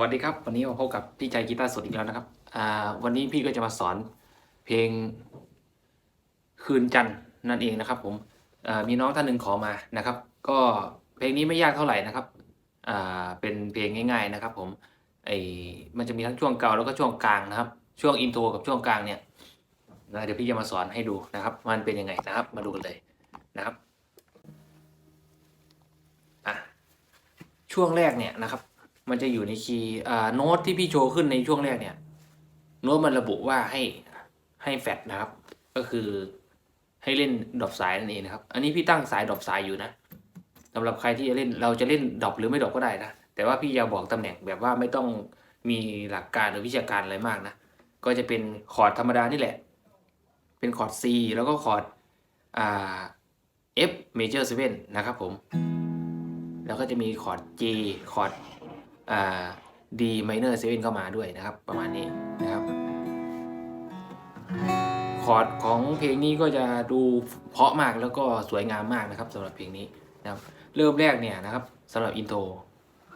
สวัสดีครับ วันนี้มาพบกับพี่ใจกีตาร์สดอีกแล้วนะครับวันนี้พี่ก็จะมาสอนเพลงคืนจันนั่นเองนะครับผมมีน้องท่านหนึ่งขอมานะครับ ก็เพลงนี้ไม่ยากเท่าไหร่นะครับเป็นเพลงง่าย ๆนะครับ ผมไอมันจะมีทั้งช่วงเก่าแล้วก็ช่วงกลางนะครับ ช่วงอินโทรกับช่วงกลางเนี่ยนะเดี๋ยวพี่จะมาสอนให้ดูนะครับ มันเป็นยังไงนะครับ มาดูกันเลยนะครับช่วงแรกเนี่ยนะครับ มันจะอยู่ในคีย์โน้ตที่พี่โชว์ขึ้นในช่วงแรกเนี่ย โน้ตมันระบุว่าให้ให้แฟดนะครับ ก็คือให้เล่นดรอปสายนั่นเองนะครับ อันนี้พี่ตั้งสายดรอปสายอยู่นะสำหรับใครที่จะเล่นเราจะเล่นดรอปหรือไม่ดรอปก็ได้นะ แต่ว่าพี่อยากบอกตำแหน่งแบบว่าไม่ต้องมีหลักการหรือวิชาการอะไรมากนะ ก็จะเป็นคอร์ดธรรมดานี่แหละ เป็นคอร์ด C แล้วก็คอร์ดอ่า F major 7นะครับผม แล้วก็จะมีคอร์ด G คอร์ด อ่า D minor 7เข้ามาด้วยนะครับ ประมาณนี้นะครับคอร์ดของเพลงนี้ก็จะดูเพราะมากแล้วก็สวยงามมากนะครับสำหรับเพลงนี้นะครับ เริ่มแรกเนี่ยนะครับสำหรับอินโทร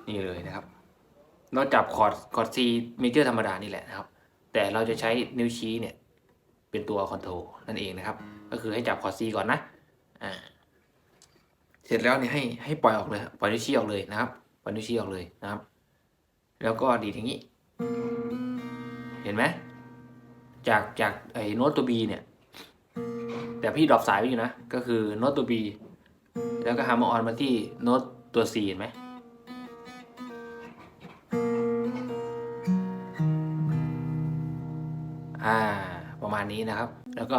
นี่เลยนะครับ เราจับคอร์ดคอร์ด C major ธรรมดานี่แหละนะครับ แต่เราจะใช้นิ้วชี้เนี่ยเป็นตัวคอนโทรนั่นเองนะครับ ก็คือให้จับคอร์ด C ก่อนนะอ่าเสร็จแล้วเนี่ยให้ให้ปล่อยออกเลยปล่อยนิ้วชี้ออกเลยนะครับปล่อยนิ้วชี้ออกเลยนะครับ แล้วก็ดีดอย่างนี้ เห็นไหมจากจากไอ้โน้ตตัว B เนี่ย แต่พี่ดรอปสายไว้อยู่นะ ก็คือโน้ตตัว B แล้วก็ฮาร์มออนมาที่โน้ตตัว C เห็นไหมอ่า ประมาณนี้นะครับ แล้วก็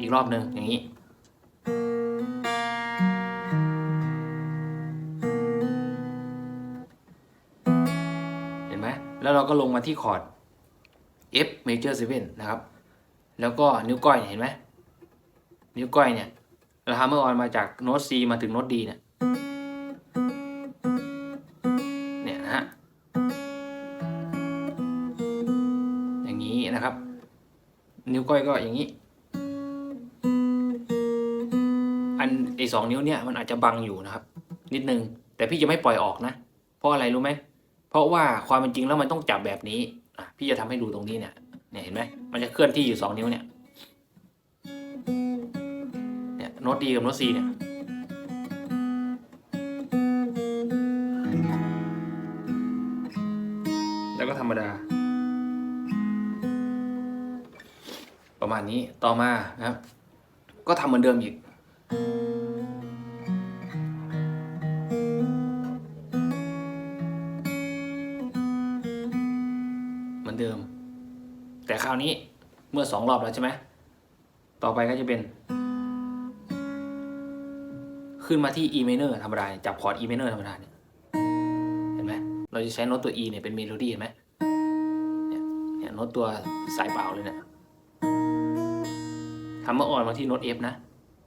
อีกรอบหนึ่งอย่างนี้ ก็ลงมาที่คอร์ด F major 7นะครับ แล้วก็นิ้วก้อยเห็นไหมนิ้วก้อยเนี่ยเราฮัมเมอร์ออนมาจากโน้ต C มาถึงโน้ต D เนี่ยเนี่ยนะฮะอย่างนี้นะครับ นิ้วก้อยก็อย่างนี้ อันไอสองนิ้วเนี่ยมันอาจจะบังอยู่นะครับ นิดนึง แต่พี่จะไม่ปล่อยออกนะ เพราะอะไรรู้ไหม ราะว่าความเป็นจริงแล้วมันต้องจับแบบนี้อะพี่จะทำให้ดูตรงนี้เนี่ยเนี่ยเห็นไหมมันจะเคลื่อนที่อยู่สองนิ้วเนี่ยเนี่ยโน้ตดีกับโน้ตซีเนี่ยแล้วก็ธรรมดา ประมาณนี้ต่อมานะครับ ก็ทำเหมือนเดิมอีกาวนี้เมื่อสองรอบแล้วใช่ไหมต่อไปก็จะเป็น ขึ้นมาที่ E minor ธรรมดาจับคอร์ด E minor ธรรมดาเนี่ยเห็นไหมเราจะใช้โน้ตตัว E เนี่ยเป็นเมโลดี้เห็นไหมเนี่ยเนี่ยโน้ตตัวสายเปล่าเลยเนี่ยทำเมื่ออ่อนมาที่โน้ต F นะ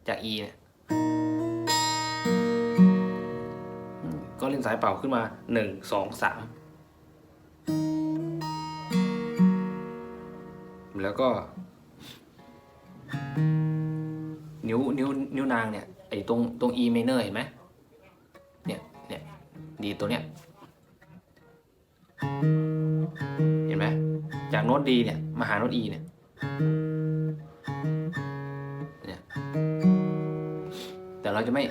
จาก E เนี่ยก็เล่นสายเป่าขึ้นมาหนึ่งสองสาม แล้วก็ นิ้วนิ้วนิ้วนางเนี่ยไอ้ตรงตรง E minor เห็นไหมเนี่ยเนี่ยดีตัวเนี้ยเห็นไหมจากโน้ตดีเนี่ยมาหาโน้ต E เนี่ยเนี่ยแต่เราจะไม่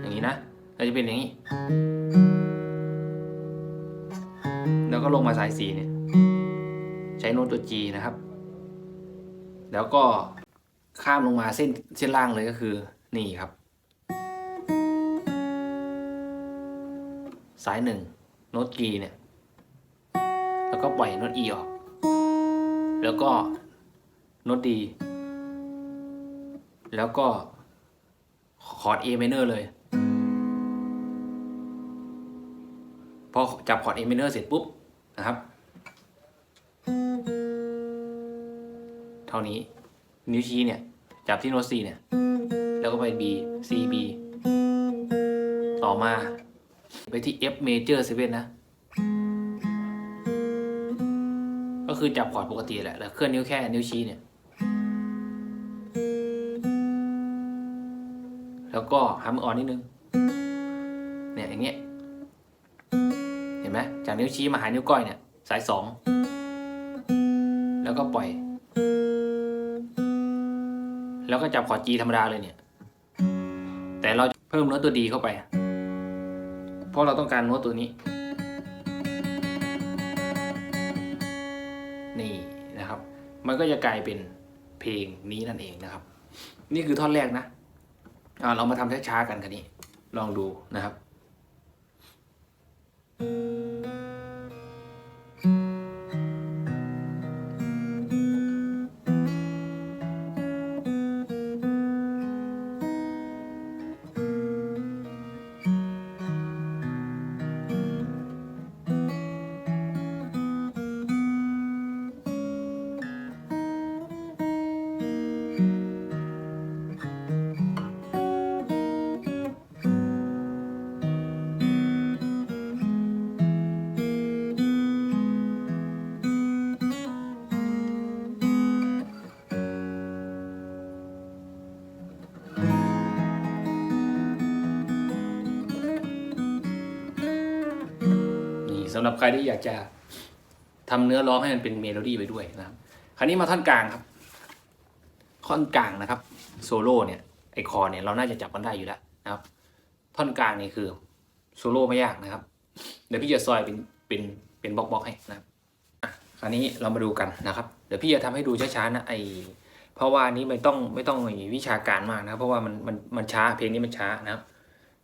อย่างนี้นะ เราจะเป็นอย่างนี้ แล้วก็ลงมาสาย C เนี่ยใช้โน้ตตัว G นะครับ แล้วก็ข้ามลงมาเส้นเส้นล่างเลยก็คือนี่ครับ สายหนึ่งโน้ต G เนี่ย แล้วก็ปล่อยโน้ต E ออก แล้วก็โน้ต D แล้วก็คอร์ด A minor เลย พอจับคอร์ด A minor เสร็จปุ๊บนะครับ เท่านี้ นิ้วชี้เนี่ย จับที่โน้ต C เนี่ย แล้วก็ไป B C B ต่อมา ไปที่ F major 7นะ ก็คือจับคอร์ดปกติแหละแล้วเคลื่อนนิ้วแค่นิ้วชี้เนี่ย แล้วก็ฮัมออนนิดนึง เนี่ยอย่างเงี้ย เห็นไหมจากนิ้วชี้มาหานิ้วก้อยเนี่ย สายสอง แล้วก็ปล่อย แล้วก็จับคอร์ดจีธรรมดาเลยเนี่ย แต่เราเพิ่มโน้ตตัวดีเข้าไป เพราะเราต้องการโน้ตตัวนี้ นี่นะครับ มันก็จะกลายเป็นเพลงนี้นั่นเองนะครับ นี่คือท่อนแรกนะเรามาทำช้าๆกันคันนี้ ลองดูนะครับ หรับใครที่อยากจะทำเนื้อร้องให้มันเป็นเมโลดี้ไปด้วยนะครับ คราวนี้มาท่อนกลางครับท่อนกลางนะครับโซโล่เนี่ยไอคอร์เนี่ยเราน่าจะจับกันได้อยู่แล้วนะครับ ท่อนกลางนี่คือโซโล่ไม่ยากนะครับ เดี๋ยวพี่จะซอยเป็นเป็นเป็นบล็อกบล็อกให้นะครับคราวนี้เรามาดูกันนะครับ เดี๋ยวพี่จะทำให้ดูช้าๆนะไอเพราะว่านี้ไม่ต้องไม่ต้องวิชาการมากนะครับ เพราะว่ามันมันมันช้าเพลงนี้มันช้านะครับ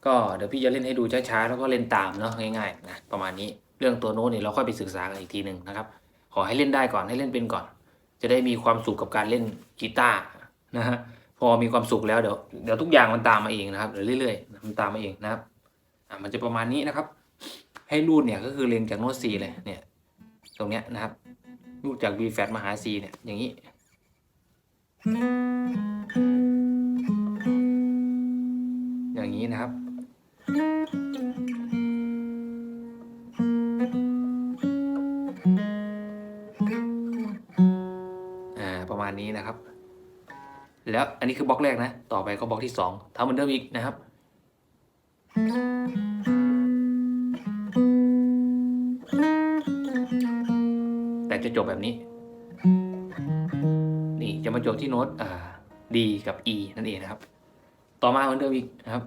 ก็เดี๋ยวพี่จะเล่นให้ดูช้าๆแล้วก็เล่นตามเนาะง่ายๆนะประมาณนี้ เรื่องตัวโน้ตเนี่ยเราค่อยไปศึกษากันอีกทีหนึ่งนะครับ ขอให้เล่นได้ก่อนให้เล่นเป็นก่อน จะได้มีความสุขกับการเล่นกีตาร์นะฮะพอมีความสุขแล้วเดี๋ยวเดี๋ยวทุกอย่างมันตามมาเองนะครับเดี๋ยวเรื่อยๆมันตามมาเองนะครับอะมันจะประมาณนี้นะครับ ให้รูดเนี่ยก็คือเรียนจากโน้ต C เลยเนี่ยตรงเนี้ยนะครับรูดจาก B flat มาหา C เนี่ยอย่างนี้อย่างนี้นะครับ ณนี้นะครับ แล้วอันนี้คือบล็อกแรกนะ ต่อไปก็บล็อกที่สองทำเหมือนเดิมอีกนะครับ แต่จะจบแบบนี้ นี่จะมาจบที่โน้ตอ่า D กับ E นั่นเองนะครับ ต่อมาเหมือนเดิมอีกนะครับ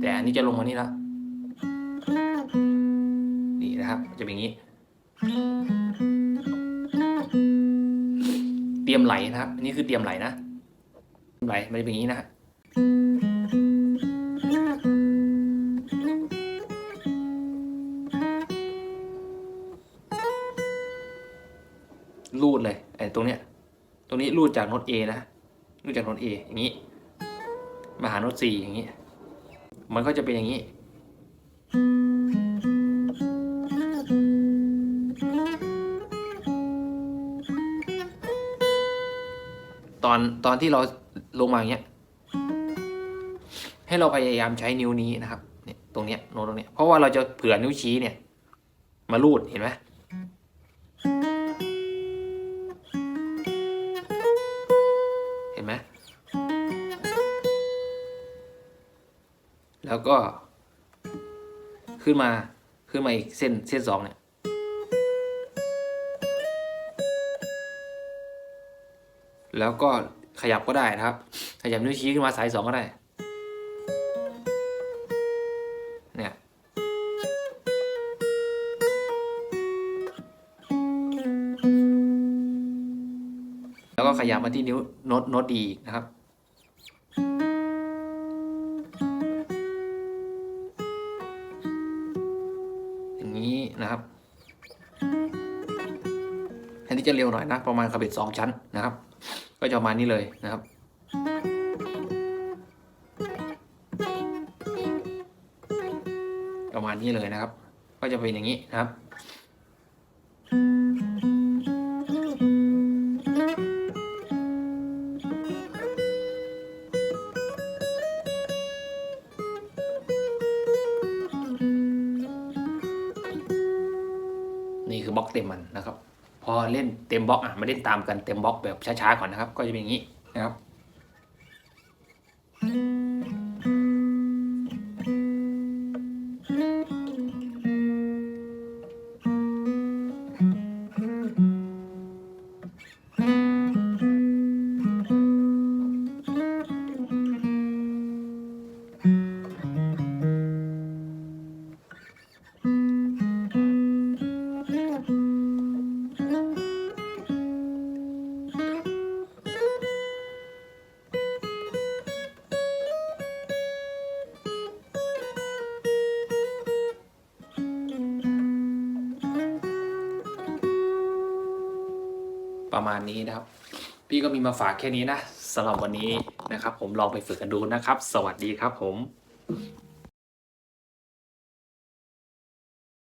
แต่อันนี้จะลงมานี่แล้วนี่นะครับ จะเป็นอย่างนี้ เตรียมไหลนะครับ อันนี้คือเตรียมไหลนะไหลมันจะเป็นอย่างนี้นะฮะรูดเลยไอ้ตรงเนี้ย ตรงนี้รูดจากโน้ต A นะ รูดจากโน้ต A อย่างนี้ มาหาโน้ต C อย่างนี้ มันก็จะเป็นอย่างนี้ อนตอนที่เราลงมาอย่างเงี้ย ให้เราพยายามใช้นิ้วนี้นะครับเนี่ยตรงเนี้ยโน้ตตรงเนี้ยเพราะว่าเราจะเผื่อนิ้วชี้เนี่ย มาลูดเห็นไหมเห็นไหมแล้วก็ขึ้นมาขึ้นมาอีกเส้นเส้นสองเนี่ย แล้วก็ขยับก็ได้นะครับ ขยับนิ้วชี้ขึ้นมาสายสองก็ได้ เนี่ย แล้วก็ขยับมาที่นิ้วโน้ตโน้ตดีอีกนะครับอย่างนี้นะครับอันนี้จะเร็วหน่อยนะ ประมาณขบิดสองชั้นนะครับ ก็จะประมาณนี้เลยนะครับ ประมาณนี้เลยนะครับ ก็จะเป็นอย่างนี้นะครับนี่คือบล็อกเต็มมันนะครับ พอเล่นเต็มบล็อกอะมาเล่นตามกันเต็มบล็อกแบบช้าๆก่อนนะครับ ก็จะเป็นอย่างนี้นะครับ ประมาณนี้นะครับ พี่ก็มีมาฝากแค่นี้นะสำหรับวันนี้นะครับ ผมลองไปฝึกกันดูนะครับ สวัสดีครับผม